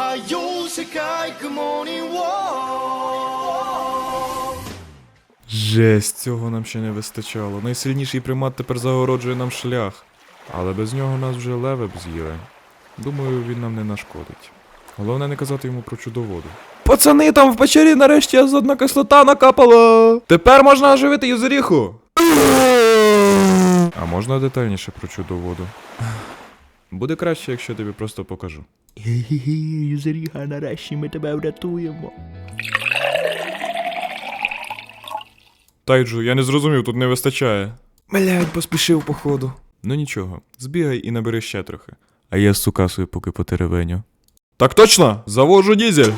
おはよう世界 Good morning world Жесть, цього нам ще не вистачало. Найсильніший примат тепер загороджує нам шлях. Але без нього нас вже леви б з'їли. Думаю, він нам не нашкодить. Головне не казати йому про чудоводу. Пацани, там в печері нарешті азотна кислота накапала. Тепер можна оживити юзеріху. А можна детальніше про чудоводу? Буде краще, якщо я тобі просто покажу. Ге-ге-ге, Юзеріга, нарешті ми тебе врятуємо. Тайджу, я не зрозумів, тут не вистачає. Блядь, поспішив, походу. Ну нічого, збігай і набери ще трохи. А я з цукасою поки потеревеню. Так точно! Заводжу дізель!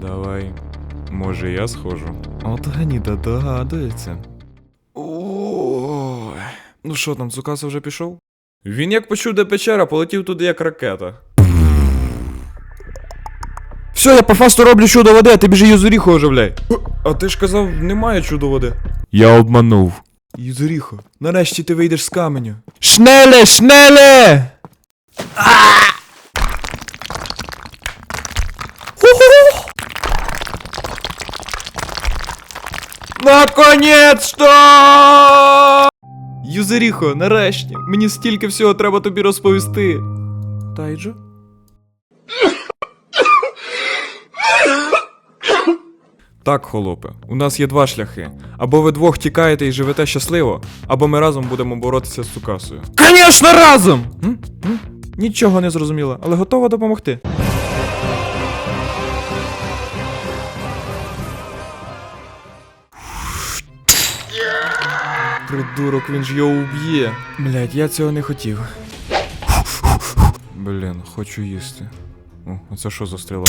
Давай. Може я схожу? От Ганіда догадується. Ой. Ну що там, цукаса вже пішов? Він як почув, де печера, полетів туди як ракета. Все, я по фасту роблю чудо води, а ти біжи Юзуріху оживляй. А ти ж казав, немає чудо води. Я обманув. Юзуріхо, нарешті ти вийдеш з каменю. Шнеле, шнеле! Наконець-то! Юзеріхо, нарешті, мені стільки всього треба тобі розповісти. Тайджо? Так, холопе, у нас є два шляхи. Або ви двох тікаєте і живете щасливо, або ми разом будемо боротися з Цукасою. Конечно, разом! М? М? Нічого не зрозуміла, але готова допомогти. Придурок, він ж його уб'є. Блять, я цього не хотів. Блін, хочу їсти. О, а це що за стріла?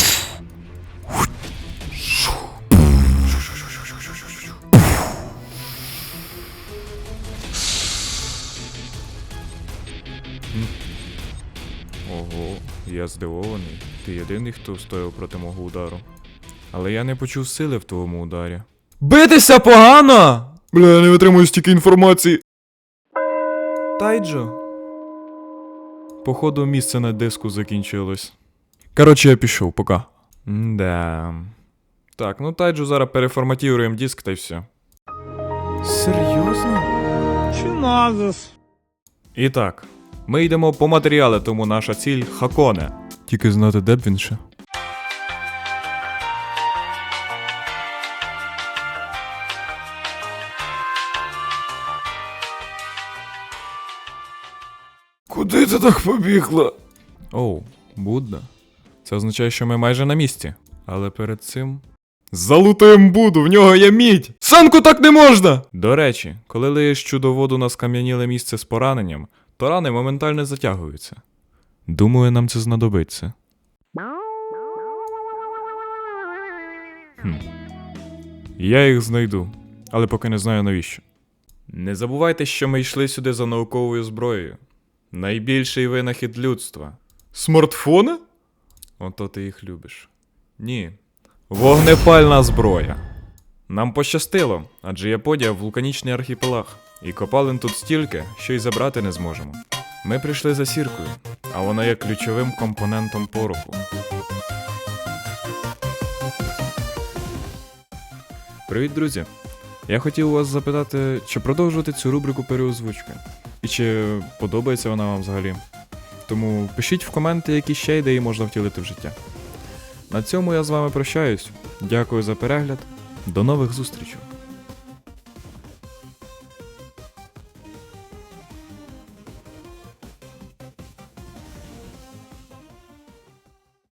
Ого, я здивований. Ти єдиний, хто стояв проти мого удару. Але я не почув сили в твоєму ударі. Битися погано! Бля, я не витримую стільки інформації. Тайджо. Походу, місце на диску закінчилось. Коротше, я пішов, пока. Да. Так, ну Тайджу зараз переформатіруємо диск та й все. Серйозно? Чиназис. І так, ми йдемо по матеріали, тому наша ціль Хаконе. Тільки знати, де б він ще. Куди ти так побігла? Оу, Будда. Це означає, що ми майже на місці. Але перед цим. Залутаєм Буду, в нього є мідь! Санку так не можна! До речі, коли лиєш чудоводу на скам'яніле місце з пораненням, то рани моментально затягуються. Думаю, нам це знадобиться. Хм. Я їх знайду, але поки не знаю навіщо. Не забувайте, що ми йшли сюди за науковою зброєю. Найбільший винахід людства. Смартфони? Ото ти їх любиш. Ні. Вогнепальна зброя. Нам пощастило, адже Японія вулканічний архіпелаг, і копалин тут стільки, що й забрати не зможемо. Ми прийшли за сіркою, а вона є ключовим компонентом пороху. Привіт, друзі! Я хотів у вас запитати, чи продовжувати цю рубрику переозвучки, і чи подобається вона вам взагалі. Тому пишіть в коменти, які ще ідеї можна втілити в життя. На цьому я з вами прощаюсь. Дякую за перегляд. До нових зустрічей.